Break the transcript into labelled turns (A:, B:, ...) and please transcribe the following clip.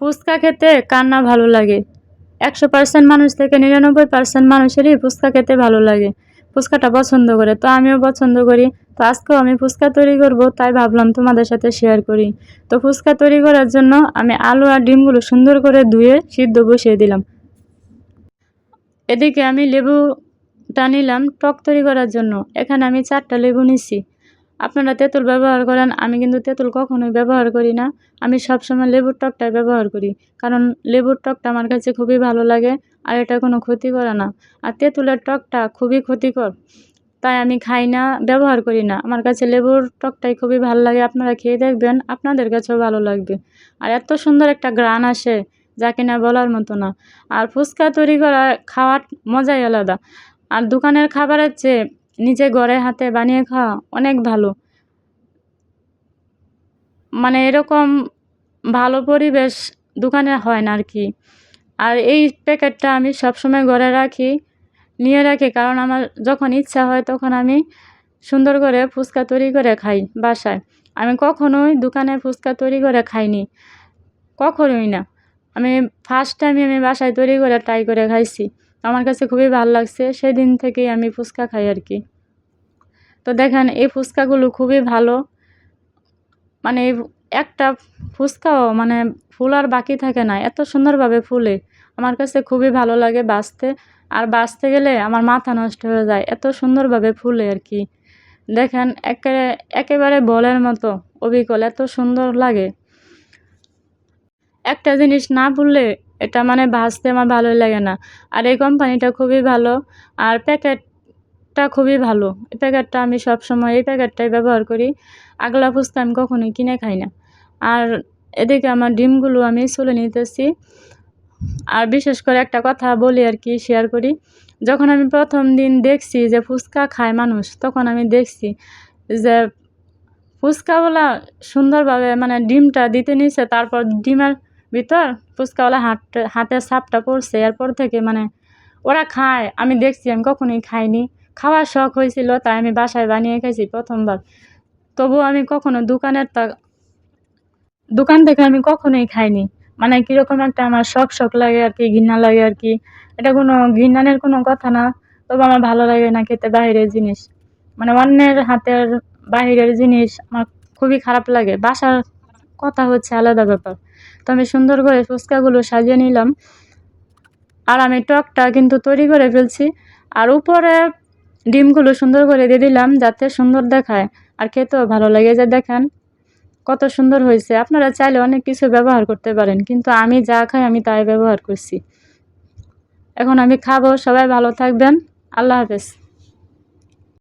A: ফুচকা খেতে কার না ভালো লাগে। একশো পার্সেন্ট মানুষ থেকে নিরানব্বই পার্সেন্ট মানুষেরই ফুচকা খেতে ভালো লাগে। ফুচকাটা পছন্দ করে, তো আমিও পছন্দ করি। তো আজকেও আমি ফুচকা তৈরি করব, তাই ভাবলাম তোমাদের সাথে শেয়ার করি। তো ফুচকা তৈরি করার জন্য আমি আলু আর ডিমগুলো সুন্দর করে ধুয়ে সিদ্ধ বসিয়ে দিলাম। এদিকে আমি লেবুটা নিলাম টক তৈরি করার জন্য। এখানে আমি চারটা লেবু নিছি। আপনারা তেঁতুল ব্যবহার করেন, আমি কিন্তু তেঁতুল কখনোই ব্যবহার করি না। আমি সবসময় লেবুর টকটাই ব্যবহার করি, কারণ লেবুর টকটা আমার কাছে খুবই ভালো লাগে আর এটা কোনো ক্ষতি করে না। আর তেঁতুলের টকটা খুবই ক্ষতিকর, তাই আমি খাই না, ব্যবহার করি না। আমার কাছে লেবুর টকটাই খুবই ভালো লাগে, আপনারা খেয়ে দেখবেন, আপনাদের কাছেও ভালো লাগবে। আর এত সুন্দর একটা গ্রান আসে, যা কিনা বলার মতো না। আর ফুচকা তৈরি করা খাওয়ার মজাই আলাদা। আর দোকানের খাবারের চেয়ে নিজে ঘরে হাতে বানিয়ে খাওয়া অনেক ভালো। মানে এরকম ভালো পরিবেশ দোকানে হয় না আর কি আর এই প্যাকেটটা আমি সবসময় ঘরে রাখি, নিয়ে রাখি কারণ আমার যখন ইচ্ছা হয় তখন আমি সুন্দর করে ফুচকা তৈরি করে খাই বাসায়। আমি কখনোই দোকানে ফুচকা তৈরি করে খাইনি, কখনোই না। আমি ফার্স্ট টাইম আমি বাসায় তৈরি করে ট্রাই করে খাইছি। আমার কাছে খুবই ভালো লাগছে। সেদিন থেকেই আমি ফুচকা খাই আর কি। তো দেখেন, এই ফুচকাগুলো খুবই ভালো। মানে একটা ফুচকাও মানে ফুল আর বাকি থাকে না, এত সুন্দরভাবে ফুলে। আমার কাছে খুবই ভালো লাগে বাঁচতে। আর বাঁচতে গেলে আমার মাথা নষ্ট হয়ে যায়, এত সুন্দরভাবে ফুলে আর কি। দেখেন, একে, একেবারে বলের মতো অবিকল, এত সুন্দর লাগে। একটা জিনিস না ফুললে এটা মানে ভাজতে আমার ভালোই লাগে না। আর এই কোম্পানিটা খুবই ভালো, আর প্যাকেটটা খুবই ভালো। এই প্যাকেটটা আমি সবসময়, এই প্যাকেটটাই ব্যবহার করি। আগলা ফুচকা আমি কখনোই কিনে খাই না। আর এদিকে আমার ডিমগুলো আমি চলে নিতেছি। আর বিশেষ করে একটা কথা বলি আর কি শেয়ার করি। যখন আমি প্রথম দিন দেখছি যে ফুচকা খায় মানুষ, তখন আমি দেখছি যে ফুচকাওয়ালা সুন্দরভাবে মানে ডিমটা দিতে নিছে, তারপর ডিমের ভিতর ফুচকাওয়ালা হাত হাতের ছাপটা পড়ছে। এরপর থেকে মানে ওরা খায়। আমি দেখছি, আমি কখনোই খাইনি। খাওয়ার শখ হয়েছিল, তাই আমি বাসায় বানিয়ে খাইছি প্রথমবার। তবুও আমি কখনো দোকানের তা, দোকান থেকে আমি কখনোই খাইনি। মানে কীরকম একটা আমার শখ শখ লাগে আর কি, ঘৃণা লাগে আর কি। এটা কোনো ঘৃণানের কোনো কথা না। তবু আমার ভালো লাগে না খেতে বাইরের জিনিস। মানে অন্যের হাতের বাহিরের জিনিস আমার খুবই খারাপ লাগে। বাসার কথা হচ্ছে আলাদা ব্যাপার। তো আমি সুন্দর করে ফুচকাগুলো সাজিয়ে নিলাম। আর আমি টকটা কিন্তু তৈরি করে ফেলছি। আর উপরে ডিমগুলো সুন্দর করে দিয়ে দিলাম যাতে সুন্দর দেখায়। আর খেতেও ভালো লাগে যে দেখেন, কত সুন্দর হয়েছে। আপনারা চাইলে অনেক কিছু ব্যবহার করতে পারেন, কিন্তু আমি যা খাই আমি তাই ব্যবহার করছি। এখন আমি খাব, সবাই ভালো থাকবেন। আল্লাহ হাফেজ।